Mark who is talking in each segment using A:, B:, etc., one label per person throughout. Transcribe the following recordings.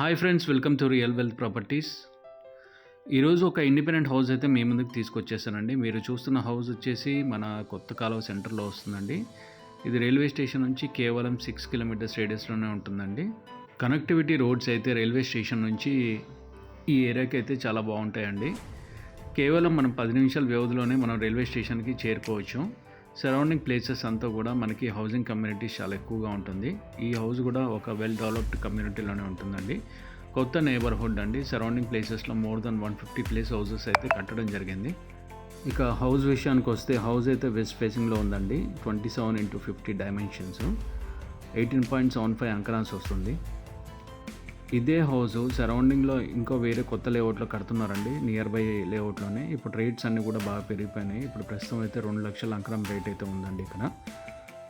A: Hi friends welcome to real wealth properties ఈరోజు ఒక independent house అయితే మీ ముందుకు తీసుకొచ్చేసానండి. మీరు చూస్తున్న హౌస్ వచ్చేసి మన కొత్త కాలువ సెంటర్లో వస్తుందండి. ఇది రైల్వే స్టేషన్ నుంచి కేవలం సిక్స్ కిలోమీటర్స్ రేడియస్లోనే ఉంటుందండి. కనెక్టివిటీ రోడ్స్ అయితే రైల్వే స్టేషన్ నుంచి ఈ ఏరియాకి అయితే చాలా బాగుంటాయండి. కేవలం మనం పది నిమిషాల వ్యవధిలోనే మనం రైల్వే స్టేషన్కి చేరుకోవచ్చు. సరౌండింగ్ ప్లేసెస్ అంతా కూడా మనకి హౌసింగ్ కమ్యూనిటీస్ చాలా ఎక్కువగా ఉంటుంది. ఈ హౌస్ కూడా ఒక వెల్ డెవలప్డ్ కమ్యూనిటీలోనే ఉంటుందండి. కొత్త నేబర్హుడ్ అండి. సరౌండింగ్ ప్లేసెస్లో more than one fifty place houses అయితే కట్టడం జరిగింది. ఇక హౌస్ విషయానికి వస్తే హౌస్ అయితే వెస్ట్ ఫేసింగ్లో ఉందండి. Twenty seven into fifty dimensions eighteen point seven five అంకరాన్స్ వస్తుంది. ఇదే హౌస్ సరౌండింగ్లో ఇంకో వేరే కొత్త లేఅవుట్లో కడుతున్నారండి. నియర్ బై లేఅవుట్లోనే. ఇప్పుడు రేట్స్ అన్నీ కూడా బాగా పెరిగిపోయినాయి. ఇప్పుడు ప్రస్తుతం అయితే రెండు లక్షల అంకరం రేట్ అయితే ఉందండి ఇక్కడ.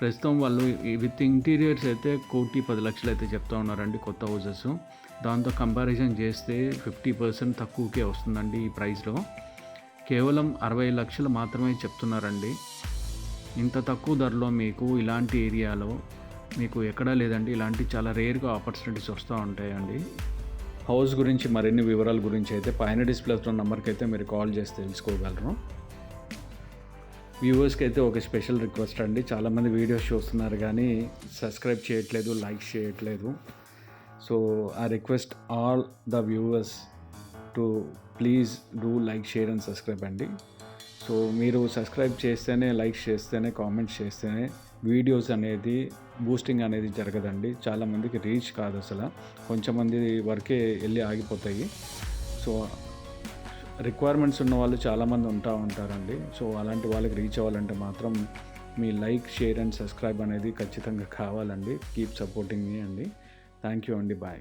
A: ప్రస్తుతం వాళ్ళు విత్ ఇంటీరియర్స్ అయితే కోటి పది లక్షలు అయితే చెప్తా ఉన్నారండి కొత్త హౌసెస్ దాంతో కంపారిజన్ చేస్తే ఫిఫ్టీ పర్సెంట్ తక్కువకే వస్తుందండి ఈ ప్రైస్లో. కేవలం అరవై లక్షలు మాత్రమే చెప్తున్నారండి. ఇంత తక్కువ ధరలో మీకు ఇలాంటి ఏరియాలో మీకు ఎక్కడా లేదండి. ఇలాంటి చాలా రేర్గా ఆపర్చునిటీస్ వస్తూ ఉంటాయండి. హౌస్ గురించి మరిన్ని వివరాల గురించి అయితే పైన డిస్ప్లేస్లో నెంబర్కి అయితే మీరు కాల్ చేసి తెలుసుకోగలరు. వ్యూవర్స్కి అయితే ఒక స్పెషల్ రిక్వెస్ట్ అండి. చాలామంది వీడియోస్ చూస్తున్నారు కానీ సబ్స్క్రైబ్ చేయట్లేదు లైక్ చేయట్లేదు. సో ఆ request all the viewers to please do like share and subscribe అండి. సో మీరు సబ్స్క్రైబ్ చేస్తేనే లైక్ చేస్తేనే కామెంట్స్ చేస్తేనే వీడియోస్ అనేది బూస్టింగ్ అనేది జరగదండి. చాలామందికి రీచ్ కాదు అసలు. కొంచెం మంది వరకే వెళ్ళి ఆగిపోతాయి. సో రిక్వైర్మెంట్స్ ఉన్న వాళ్ళు చాలామంది ఉంటా ఉంటారండి. సో అలాంటి వాళ్ళకి రీచ్ అవ్వాలంటే మాత్రం మీ లైక్ షేర్ అండ్ సబ్స్క్రైబ్ అనేది ఖచ్చితంగా కావాలండి. కీప్ సపోర్టింగ్ మీ అండి. థ్యాంక్ యూ అండి. బాయ్.